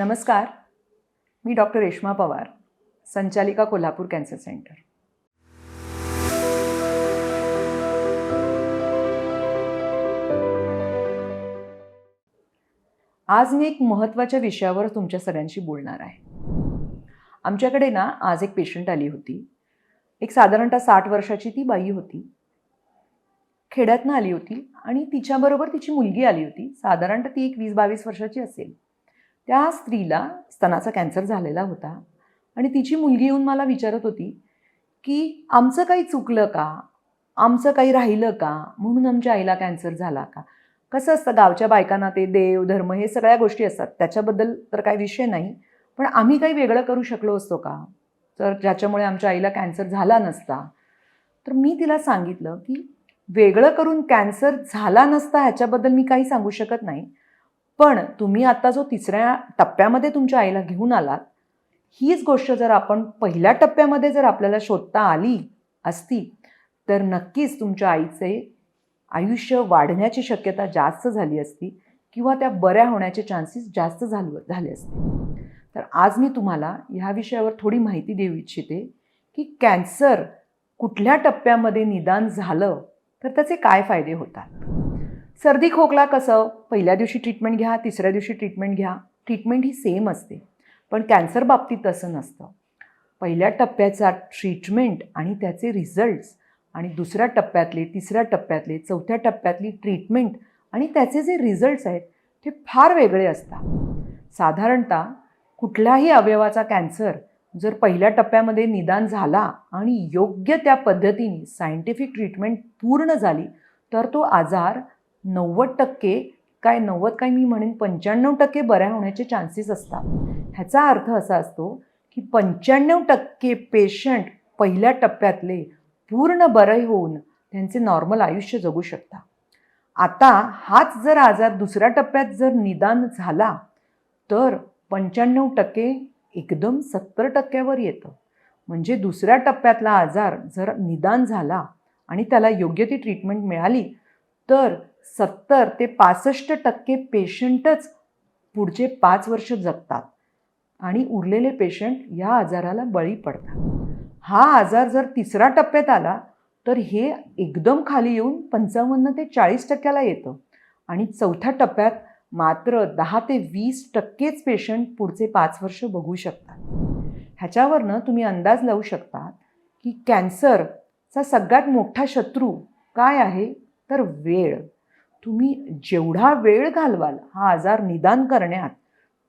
नमस्कार. मी डॉक्टर रेश्मा पवार संचालिका Kolhapur cancer centre. आज मी एक महत्त्वाच्या विषयावर तुमच्या सगळ्यांशी बोलणार आहे. आमच्याकडे ना आज एक पेशंट आली होती. एक साधारणतः साठ वर्षाची ती बाई होती. खेड्यातनं आली होती आणि तिच्याबरोबर तिची मुलगी आली होती. साधारणतः ती एक वीस बावीस वर्षाची असेल. त्या स्त्रीला स्तनाचा कॅन्सर झालेला होता आणि तिची मुलगी येऊन मला विचारत होती की आमचं काही चुकलं का? आमचं काही राहिलं का? म्हणून आमच्या आईला कॅन्सर झाला का? कसं असतं गावच्या बायकांना ते देव धर्म हे सगळ्या गोष्टी असतात. त्याच्याबद्दल तर काही विषय नाही. पण आम्ही काही वेगळं करू शकलो असतो का? तर ज्याच्यामुळे आमच्या आईला कॅन्सर झाला नसता. तर मी तिला सांगितलं की वेगळं करून कॅन्सर झाला नसता ह्याच्याबद्दल मी काही सांगू शकत नाही. पण तुम्ही आता जो तिसऱ्या टप्प्यामध्ये तुमच्या आईला घेऊन आलात हीच गोष्ट जर आपण पहिल्या टप्प्यामध्ये जर आपल्याला शोधता आली असती तर नक्कीच तुमच्या आईचे आयुष्य वाढण्याची शक्यता जास्त झाली असती किंवा त्या बऱ्या होण्याचे चान्सेस जास्त झाल झाले असते. तर आज मी तुम्हाला ह्या विषयावर थोडी माहिती देऊ इच्छिते की कॅन्सर कुठल्या टप्प्यामध्ये निदान झालं तर त्याचे काय फायदे होतात? सर्दी खोकला कसं? पहिल्या दिवशी ट्रीटमेंट घ्या तिसऱ्या दिवशी ट्रीटमेंट घ्या. ट्रीटमेंट ही सेम असते. पण कॅन्सर बाबतीत तसं नसतं. पहिल्या टप्प्याचा ट्रीटमेंट आणि त्याचे रिझल्ट्स आणि दुसऱ्या टप्प्यातले तिसऱ्या टप्प्यातले चौथ्या टप्प्यातली ट्रीटमेंट आणि त्याचे जे रिझल्ट्स आहेत ते फार वेगळे असतात. साधारणतः कुठल्याही अवयवाचा कॅन्सर जर पहिल्या टप्प्यामध्ये निदान झाला आणि योग्य त्या पद्धतीने सायंटिफिक ट्रीटमेंट पूर्ण झाली तर तो आजार नव्वद टक्के काय नव्वद काय मी म्हणेन पंच्याण्णव टक्के बऱ्या होण्याचे चान्सेस असतात. ह्याचा अर्थ असा असतो की पंच्याण्णव टक्के पेशंट पहिल्या टप्प्यातले पूर्ण बरे होऊन त्यांचे नॉर्मल आयुष्य जगू शकता आता हाच जर आजार दुसऱ्या टप्प्यात जर निदान झाला तर पंच्याण्णव टक्के एकदम सत्तर टक्क्यावर येतं. म्हणजे दुसऱ्या टप्प्यातला आजार जर निदान झाला आणि त्याला योग्य ती ट्रीटमेंट मिळाली तर सत्तर ते पासष्ट टक्के पेशंटच पुढचे पाच वर्ष जगतात. आणि उरलेले पेशंट या आजाराला बळी पडतात. हा आजार जर तिसरा टप्प्यात आला तर हे एकदम खाली येऊन पंचावन्न ते चाळीस टक्क्याला येतं. आणि चौथ्या टप्प्यात मात्र दहा ते वीस टक्केच पेशंट पुढचे पाच वर्ष बघू शकतात. ह्याच्यावरनं तुम्ही अंदाज लावू शकता की कॅन्सरचा सगळ्यात मोठा शत्रू काय आहे? तर वेळ. तुम्ही जेवढा वेळ घालवाल हा आजार निदान करण्यात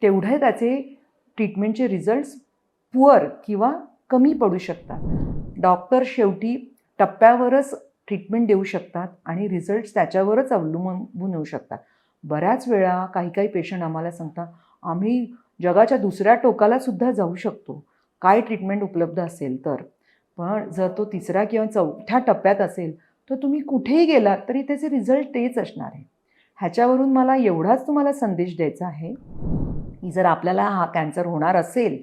तेवढे त्याचे ट्रीटमेंटचे रिझल्ट्स पुअर किंवा कमी पडू शकतात. डॉक्टर शेवटी टप्प्यावरच ट्रीटमेंट देऊ शकतात आणि रिझल्ट्स त्याच्यावरच अवलंबून येऊ शकतात. बऱ्याच वेळा काही काही पेशंट आम्हाला सांगतात आम्ही जगाच्या दुसऱ्या टोकाला सुद्धा जाऊ शकतो. काय ट्रीटमेंट उपलब्ध असेल तर? पण जर तो तिसऱ्या किंवा चौथ्या टप्प्यात असेल तर तुम्ही कुठेही गेलात तरी त्याचे रिझल्ट तेच असणार आहे. ह्याच्यावरून मला एवढाच तुम्हाला संदेश द्यायचा आहे की जर आपल्याला हा कॅन्सर होणार असेल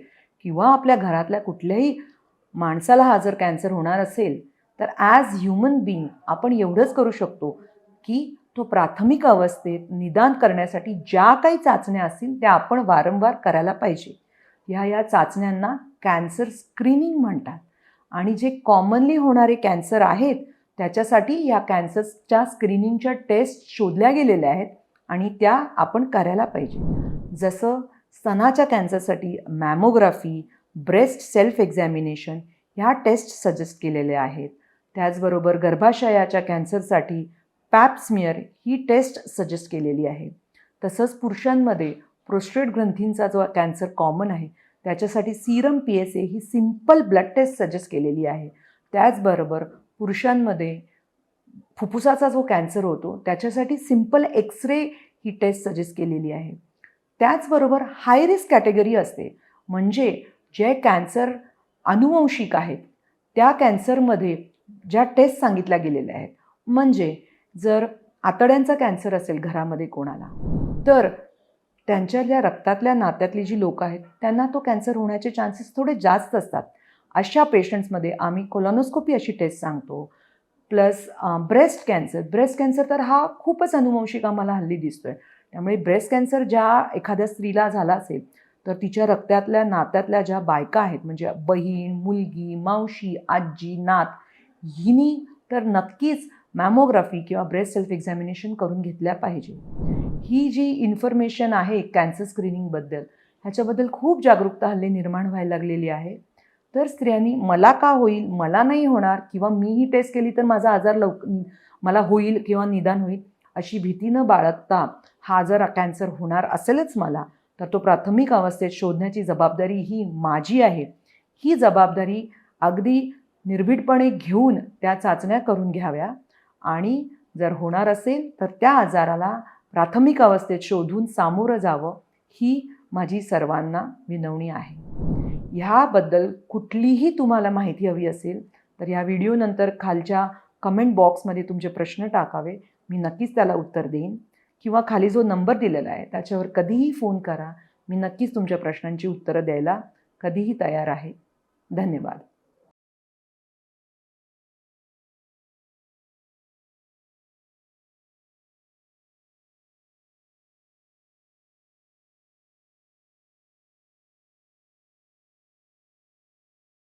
किंवा आपल्या घरातल्या कुठल्याही माणसाला हा जर कॅन्सर होणार असेल तर ॲज ह्युमन बिईंग आपण एवढंच करू शकतो की तो प्राथमिक अवस्थेत निदान करण्यासाठी ज्या काही चाचण्या असतील त्या आपण वारंवार करायला पाहिजे. ह्या या चाचण्यांना कॅन्सर स्क्रीनिंग म्हणतात. आणि जे कॉमनली होणारे कॅन्सर आहेत त्याच्यासाठी ह्या कॅन्सरच्या स्क्रीनिंगच्या टेस्ट शोधल्या गेलेल्या आहेत आणि त्या आपण करायला पाहिजे. जसं स्तनाच्या कॅन्सरसाठी मॅमोग्राफी ब्रेस्ट सेल्फ एक्झॅमिनेशन ह्या टेस्ट सजेस्ट केलेल्या आहेत. त्याचबरोबर गर्भाशयाच्या कॅन्सरसाठी पॅप्समियर ही टेस्ट सजेस्ट केलेली आहे. तसंच पुरुषांमध्ये प्रोस्टेट ग्रंथींचा जो कॅन्सर कॉमन आहे त्याच्यासाठी सीरम पी एस ए ही सिंपल ब्लड टेस्ट सजेस्ट केलेली आहे. त्याचबरोबर पुरुषांमध्ये फुफ्फुसाचा जो कॅन्सर होतो त्याच्यासाठी सिंपल एक्सरे ही टेस्ट सजेस्ट केलेली आहे. त्याचबरोबर हाय रिस्क कॅटेगरी असते. म्हणजे जे कॅन्सर अनुवंशिक आहेत त्या कॅन्सरमध्ये ज्या टेस्ट सांगितल्या गेलेल्या आहेत. म्हणजे जर आतड्यांचा कॅन्सर असेल घरामध्ये कोणाला तर त्यांच्या ज्या रक्तातल्या नात्यातली जी लोकं आहेत त्यांना तो कॅन्सर होण्याचे चान्सेस थोडे जास्त असतात. अशा पेशंट्समध्ये आम्ही कोलॉनोस्कोपी अशी टेस्ट सांगतो. Plus breast cancer breast cancer तर हा खूपच अनुवंशिक आम्हाला हल्ली दिसतो आहे त्यामुळे ब्रेस्ट कॅन्सर ज्या एखाद्या स्त्रीला झाला असेल तर तिच्या रक्तातल्या नात्यातल्या ज्या बायका आहेत म्हणजे बहीण मुलगी मावशी आजी नात हिनी तर नक्कीच मॅमोग्राफी किंवा ब्रेस्ट सेल्फ एक्झामिनेशन करून घेतल्या पाहिजे. ही जी इन्फॉर्मेशन आहे कॅन्सर स्क्रीनिंगबद्दल ह्याच्याबद्दल खूप जागरूकता हल्ली निर्माण व्हायला लागलेली आहे. तर स्त्रियांनी मला का होईल मला नाही होणार किंवा मी ही टेस्ट केली तर माझा आजार लवक मला होईल किंवा निदान होईल अशी भीती न बाळगता हा जर कॅन्सर होणार असेलच मला तर तो प्राथमिक अवस्थेत शोधण्याची जबाबदारी ही माझी आहे. ही जबाबदारी अगदी निर्भीडपणे घेऊन त्या चाचण्या करून घ्याव्या आणि जर होणार असेल तर त्या आजाराला प्राथमिक अवस्थेत शोधून सामोरं जावं ही माझी सर्वांना विनवणी आहे. ह्याबद्दल कुठलीही तुम्हाला माहिती हवी असेल तर या व्हिडिओनंतर खालच्या कमेंट बॉक्समध्ये तुमचे प्रश्न टाकावे. मी नक्कीच त्याला उत्तर देईन. किंवा खाली जो नंबर दिलेला आहे त्याच्यावर कधीही फोन करा. मी नक्कीच तुमच्या प्रश्नांची उत्तरं द्यायला कधीही तयार आहे. धन्यवाद.